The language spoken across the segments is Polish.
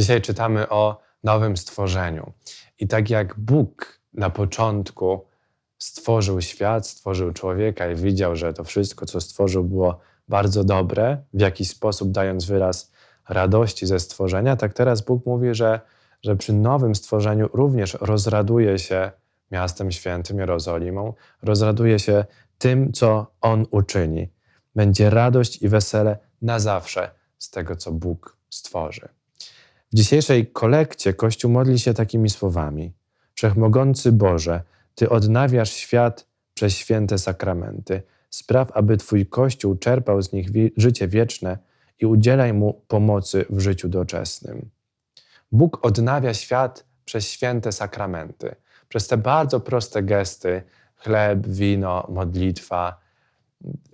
Dzisiaj czytamy o nowym stworzeniu. I tak jak Bóg na początku stworzył świat, stworzył człowieka i widział, że to wszystko, co stworzył, było bardzo dobre, w jakiś sposób dając wyraz radości ze stworzenia, tak teraz Bóg mówi, że, że przy nowym stworzeniu również rozraduje się miastem świętym Jerozolimą, rozraduje się tym, co On uczyni. Będzie radość i wesele na zawsze z tego, co Bóg stworzy. W dzisiejszej kolekcie Kościół modli się takimi słowami: Wszechmogący Boże, Ty odnawiasz świat przez święte sakramenty. Spraw, aby Twój Kościół czerpał z nich życie wieczne i udzielaj mu pomocy w życiu doczesnym. Bóg odnawia świat przez święte sakramenty, przez te bardzo proste gesty chleb, wino, modlitwa.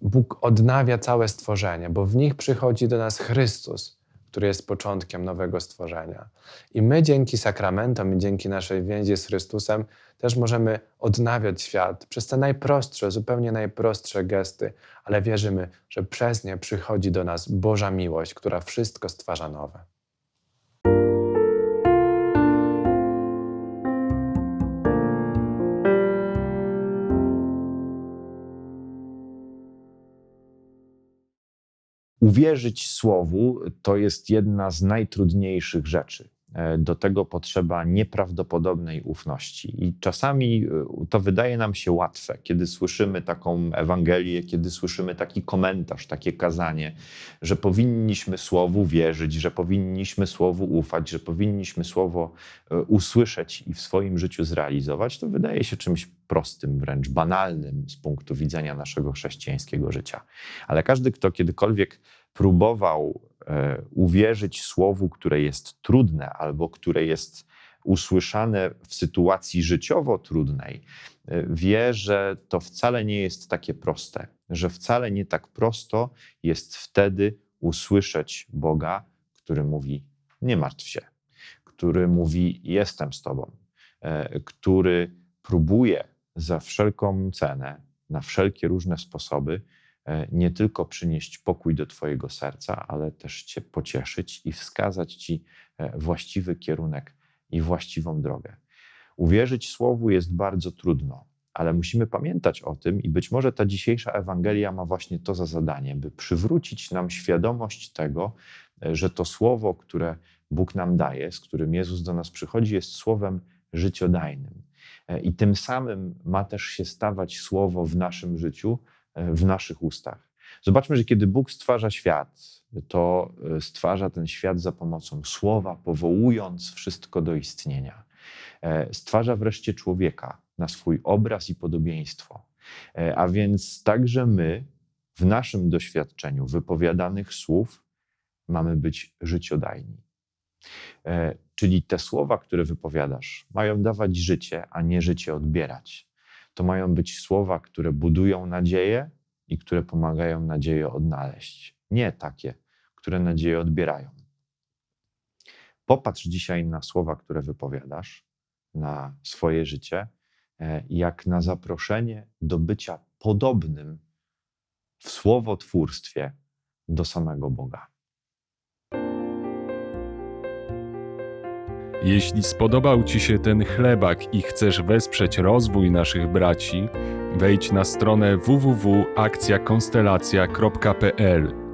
Bóg odnawia całe stworzenie, bo w nich przychodzi do nas Chrystus, który jest początkiem nowego stworzenia. I my dzięki sakramentom i dzięki naszej więzi z Chrystusem też możemy odnawiać świat przez te najprostsze, zupełnie najprostsze gesty, ale wierzymy, że przez nie przychodzi do nas Boża miłość, która wszystko stwarza nowe. Uwierzyć słowu to jest jedna z najtrudniejszych rzeczy. E, Do tego potrzeba nieprawdopodobnej ufności. I czasami e, to wydaje nam się łatwe, kiedy słyszymy taką Ewangelię, kiedy słyszymy taki komentarz, takie kazanie, że powinniśmy słowu wierzyć, że powinniśmy słowu ufać, że powinniśmy słowo e, usłyszeć i w swoim życiu zrealizować. To wydaje się czymś prostym, wręcz banalnym z punktu widzenia naszego chrześcijańskiego życia. Ale każdy, kto kiedykolwiek próbował uwierzyć słowu, które jest trudne albo które jest usłyszane w sytuacji życiowo trudnej, e, wie, że to wcale nie jest takie proste, że wcale nie tak prosto jest wtedy usłyszeć Boga, który mówi: Nie martw się, który mówi: Jestem z Tobą, e, który próbuje za wszelką cenę, na wszelkie różne sposoby, e, nie tylko przynieść pokój do Twojego serca, ale też Cię pocieszyć i wskazać Ci e, właściwy kierunek i właściwą drogę. Uwierzyć Słowu jest bardzo trudno, ale musimy pamiętać o tym i być może ta dzisiejsza Ewangelia ma właśnie to za zadanie, by przywrócić nam świadomość tego, e, że to Słowo, które Bóg nam daje, z którym Jezus do nas przychodzi, jest Słowem życiodajnym. E, I tym samym ma też się stawać Słowo w naszym życiu, e, w naszych ustach. Zobaczmy, że kiedy Bóg stwarza świat, to e, stwarza ten świat za pomocą słowa, powołując wszystko do istnienia. E, Stwarza wreszcie człowieka na swój obraz i podobieństwo. E, A więc także my, w naszym doświadczeniu wypowiadanych słów, mamy być życiodajni. Czyli te słowa, które wypowiadasz, mają dawać życie, a nie życie odbierać. To mają być słowa, które budują nadzieję i które pomagają nadzieję odnaleźć. Nie takie, które nadzieję odbierają. Popatrz dzisiaj na słowa, które wypowiadasz, na swoje życie, e, jak na zaproszenie do bycia podobnym w słowotwórstwie do samego Boga. Jeśli spodobał Ci się ten chlebak i chcesz wesprzeć rozwój naszych braci, wejdź na stronę www.akcjakonstelacja.pl